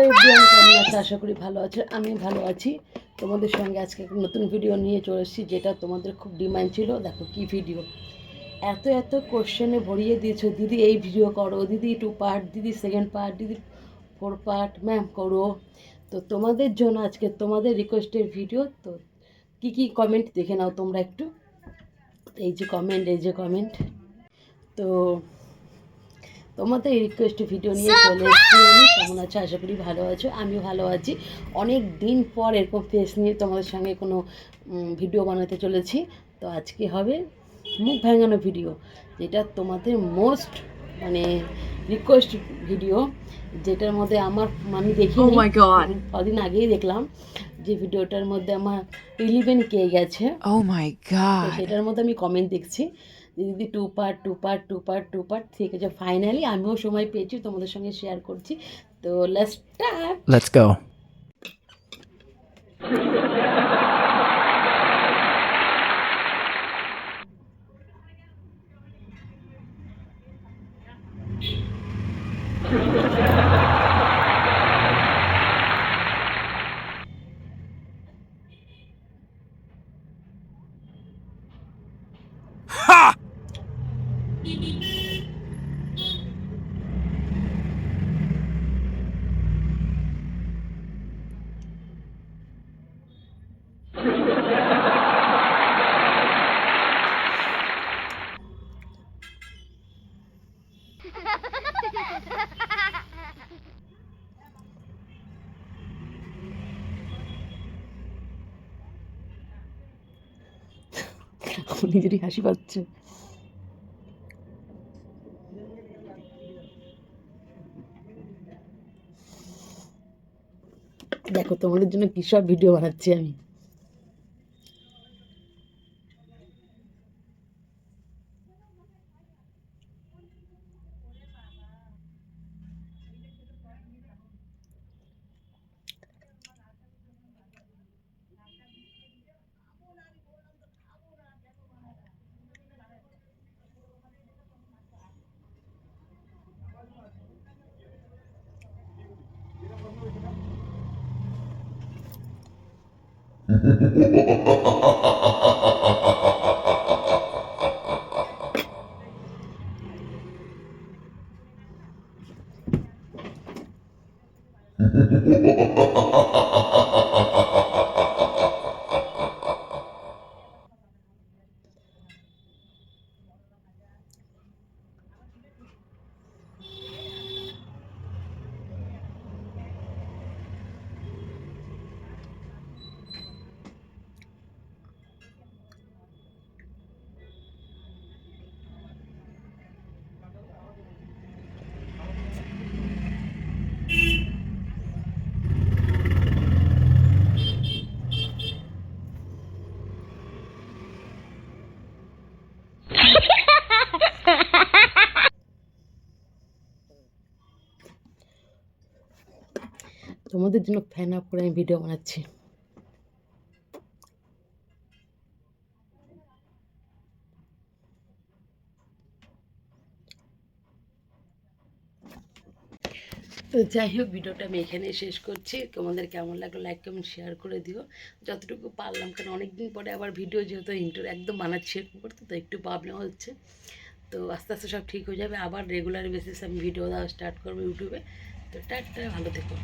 কেমন আছে আশা করি ভালো আছে আমি ভালো আছি। তোমাদের সঙ্গে আজকে একটা নতুন ভিডিও নিয়ে চলে এসেছি যেটা তোমাদের খুব ডিমান্ড ছিল। দেখো কি ভিডিও এত এত কোশ্চেনে ভরিয়ে দিয়েছ দিদি এই ভিডিও করো দিদি টু পার্ট দিদি সেকেন্ড পার্ট দিদি ফোর পার্ট ম্যাম করো। তো তোমাদের জন্য আজকে তোমাদের রিকোয়েস্টের ভিডিও তো কি কি কমেন্ট দেখে নাও তোমরা একটু। এই যে কমেন্ট এই যে কমেন্ট তো তোমাদের এই রিকোয়েস্ট ভিডিও নিয়ে চলে এসেছি। আমি কেমন আছো? আশা করি ভালো আছো আমিও ভালো আছি। অনেক দিন পর এরকম ফেস নিয়ে তোমাদের সঙ্গে কোনো ভিডিও বানাতে চলেছি। তো আজকে হবে মুখ ভাঙানো ভিডিও যেটা তোমাদের মোস্ট মানে রিকোয়েস্ট ভিডিও যেটার মধ্যে আমার আমি দেখি Oh কদিন আগেই দেখলাম। যে ভিডিওটার মধ্যে আমার ইলিভেন কে গেছে। Oh my god. সেটার মধ্যে আমি কমেন্ট দেখছি যে দিদি two part two part two part two part ঠিক আছে ফাইনালি আমিও সময় পেয়েছি তোমাদের সঙ্গে শেয়ার করছি। তো লেটস স্টার্ট Let's go. আমার নিজেরই হাসি পাচ্ছে দেখো তোমাদের জন্য কী সব ভিডিও বানাচ্ছি আমি। Ha ha ha ha ha ha! তোমাদের জন্য ফ্যান আপ করে আমি ভিডিও বানাচ্ছি। তো যাই হোক, ভিডিওটা আমি এখানে শেষ করছি। তোমাদের কেমন লাগল লাইক কমেন্ট শেয়ার করে দিও। যতটুকু পারলাম, কারণ অনেক দিন পরে আবার ভিডিও যেহেতু ইন্টার একদম বানাচ্ছি করতে, তো একটু প্রবলেম হচ্ছে। তো আস্তে আস্তে সব ঠিক হয়ে যাবে। আবার রেগুলার বেসিস আমি ভিডিও দেওয়া স্টার্ট করব ইউটিউবে তো টাটা, ভালো থেকো।